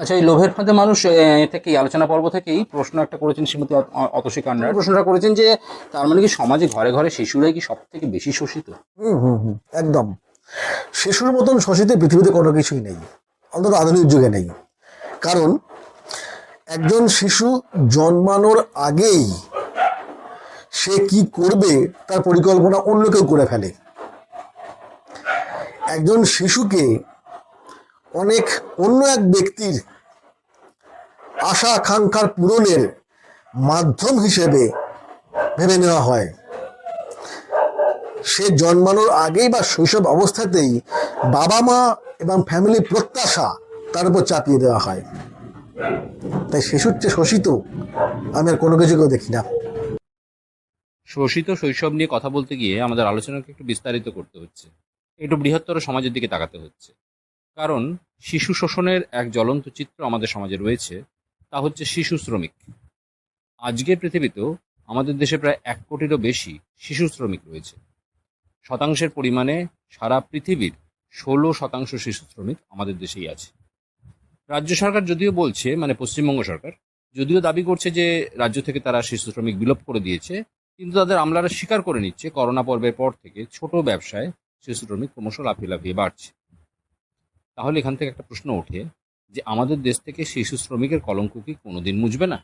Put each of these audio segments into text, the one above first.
আচ্ছা এই লোভের ফাঁদে মানুষ এ, থেকে আলোচনা পর্ব থেকেই প্রশ্ন একটা করেছেন শ্রীমতী অতসী কান্ডার প্রশ্নটা করেছেন যে তার মানে কি সমাজে ঘরে ঘরে শিশুরাই কি সব থেকে বেশি শোষিত? হুম হুম হুম একদম। শিশুর মতন শোষিত পৃথিবীতে কোনো কিছুই নেই। অন্তত আধুনিক যুগে নেই। কারণ একজন শিশু জন্মানোর আগেই সে কি করবে তার পরিকল্পনা অন্য কেউ করে ফেলে। একজন শিশুকে অনেক অন্য এক ব্যক্তির আশা আকাঙ্ক্ষার পূরণের মাধ্যম হিসেবে ভেবে নেওয়া হয়। সে জন্মানোর আগেই বা শৈশব অবস্থাতেই বাবা মা এবং ফ্যামিলির প্রত্যাশা তার উপর চাপিয়ে দেওয়া হয়। তাই শিশুর চেয়ে শোষিত আমি আর কোনো কিছুকেও দেখি না। শোষিত শৈশব নিয়ে কথা বলতে গিয়ে আমাদের আলোচনাকে একটু বিস্তারিত করতে হচ্ছে। একটু বৃহত্তর সমাজের দিকে তাকাতে হচ্ছে। কারণ শিশু শোষণের এক জ্বলন্ত চিত্র আমাদের সমাজে রয়েছে, তা হচ্ছে শিশু শ্রমিক। আজকের পৃথিবীতেও আমাদের দেশে প্রায় এক কোটিরও বেশি শিশু শ্রমিক রয়েছে। শতাংশের পরিমাণে সারা পৃথিবীর ষোলো শতাংশ শিশু শ্রমিক আমাদের দেশেই আছে। রাজ্য সরকার যদিও বলছে মানে পশ্চিমবঙ্গ সরকার, যদিও দাবি করছে যে রাজ্য থেকে তারা শিশু শ্রমিক বিলোপ করে দিয়েছে, কিন্তু তাদের আমলারা স্বীকার করে নিচ্ছে, করোনা পর্বের পর থেকে ছোট ব্যবসায় শিশু শ্রমিক ক্রমশ লাফিয়ে লাফিয়ে বাড়ছে। তাহলে এখান থেকে একটা প্রশ্ন ওঠে যে আমাদের দেশ থেকে শিশু শ্রমিকের কলঙ্ক কি কোনোদিন মুছবে না?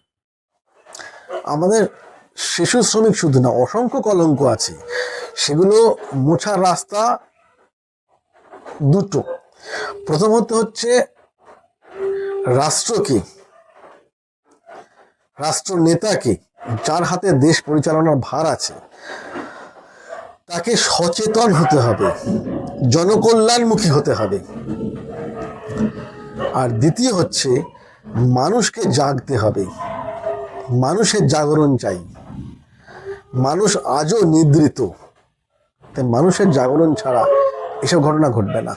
আমাদের শিশু শ্রমিক শুধু না, অসংখ্য কলঙ্ক আছে। সেগুলো মোছার রাস্তা দুটো। প্রথমত হচ্ছে রাষ্ট্রকে রাষ্ট্র নেতাকে যার হাতে দেশ পরিচালনার ভার আছে, তাকে সচেতন হতে হবে, জনকল্যাণমুখী হতে হবে। আর দ্বিতীয় হচ্ছে, মানুষকে জাগতে হবে। মানুষের জাগরণ চাই। মানুষ আজও নিদ্রিত। তাই মানুষের জাগরণ ছাড়া এসব ঘটনা ঘটবে না।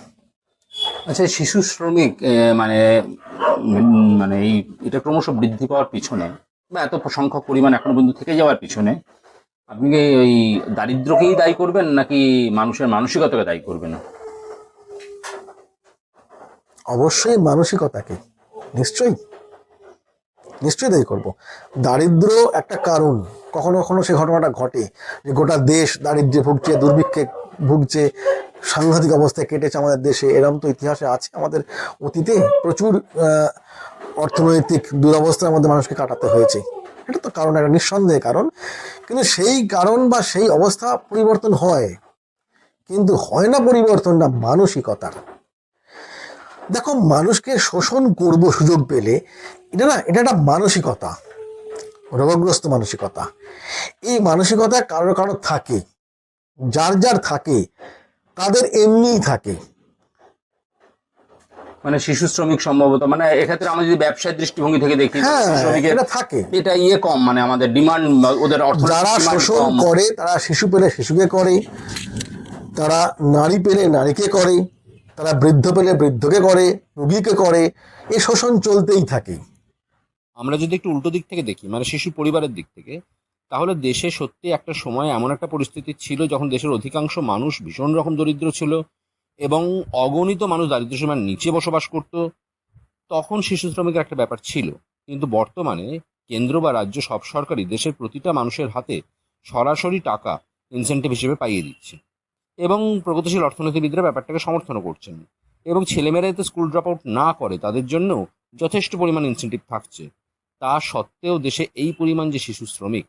আচ্ছা শিশু শ্রমিক মানে মানে এই, এটা ক্রমশ বৃদ্ধি পাওয়ার পিছনে বা এত সংখ্যক পরিমাণ এখনও পর্যন্ত থেকে যাওয়ার পিছনে, আপনি কি ওই দারিদ্র্যকেই দায়ী করবেন নাকি মানুষের মানসিকতাকে দায়ী করবেন? অবশ্যই মানসিকতাকে, নিশ্চয়ই নিশ্চয়ই তাই করব। দারিদ্র একটা কারণ, কখনো কখনো সে ঘটনাটা ঘটে যে গোটা দেশ দারিদ্র্যে ভুগছে, দুর্ভিক্ষে ভুগছে, সাংঘাতিক অবস্থায় কেটেছে আমাদের দেশে। এরম তো ইতিহাসে আছে আমাদের অতীতে প্রচুর অর্থনৈতিক দুরবস্থার মধ্যে মানুষকে কাটাতে হয়েছে। এটা তো কারণ, একটা নিঃসন্দেহে কারণ। কিন্তু সেই কারণ বা সেই অবস্থা পরিবর্তন হয়। কিন্তু হয় না পরিবর্তনটা মানসিকতার। দেখো মানুষকে শোষণ করব সুযোগ পেলে এটা না এটা একটা মানসিকতা রোগগ্রস্ত মানসিকতা। এই মানসিকতা কারও কারও থাকে যার যার থাকে তাদের এমনিই থাকে। মানে শিশু শ্রমিক সম্ভবত মানে এক্ষেত্রে আমরা যদি ব্যবসায়ের দৃষ্টিভঙ্গি থেকে দেখি হ্যাঁ শ্রমিকের এটা থাকে। এটা ইয়ে কম মানে আমাদের ডিমান্ড ওদের অর্থ যারা শোষণ করে তারা শিশু পেলে শিশুকে করে তারা নারী পেলে নারীকে করে। তারা বৃদ্ধ পেলে বৃদ্ধকে করে, রোগীকে করে, এ শোষণ চলতেই থাকে। আমরা যদি একটু উল্টো দিক থেকে দেখি মানে শিশু পরিবারের দিক থেকে, তাহলে দেশে সত্যি একটা সময় এমন একটা পরিস্থিতি ছিল যখন দেশের অধিকাংশ মানুষ ভীষণ রকম দরিদ্র ছিল এবং অগণিত মানুষ দারিদ্র সীমার নিচে বসবাস করত। তখন শিশু শ্রমিকের একটা ব্যাপার ছিল। কিন্তু বর্তমানে কেন্দ্র বা রাজ্য সব সরকারই দেশের প্রতিটা মানুষের হাতে সরাসরি টাকা ইনসেন্টিভ হিসেবে পাইয়ে দিচ্ছে। এবং প্রগতিশীল অর্থনীতিবিদরা ব্যাপারটাকে সমর্থনও করছেন। এবং ছেলেমেয়েরা যাতে স্কুল ড্রপ আউট না করে, তাদের জন্য যথেষ্ট পরিমাণ ইনসেন্টিভ থাকছে। তা সত্ত্বেও দেশে এই পরিমাণ যে শিশু শ্রমিক,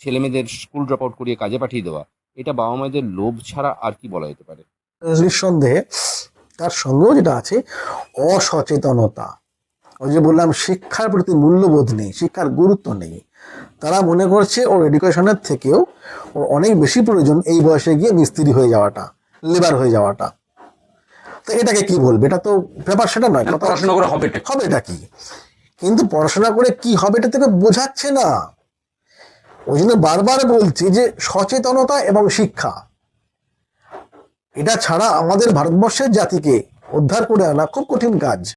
ছেলেমেয়েদের স্কুল ড্রপ আউট করিয়ে কাজে পাঠিয়ে দেওয়া, এটা বাবা মায়েদের লোভ ছাড়া আর কি বলা যেতে পারে? নিঃসন্দেহে, তার সঙ্গেও যেটা আছে, অসচেতনতা। ওই যে বললাম শিক্ষার প্রতি মূল্যবোধ নেই শিক্ষার গুরুত্ব নেই। তারা মনে করছে ওর এডুকেশনের থেকেও ওর অনেক বেশি প্রয়োজন এই বয়সে গিয়ে মিস্ত্রি হয়ে যাওয়াটা লেবার হয়ে যাওয়াটা। তো এটাকে কি বলবে? এটা তো ব্যাপার সেটা নয় পড়াশোনা করে হবে হবে এটা কি? কিন্তু পড়াশোনা করে কি হবে এটা থেকে বোঝাচ্ছে না। ওই জন্য বারবার বলছি যে সচেতনতা এবং শিক্ষা এটা ছাড়া আমাদের ভারতবর্ষের জাতিকে উদ্ধার করে আনা খুব কঠিন কাজ।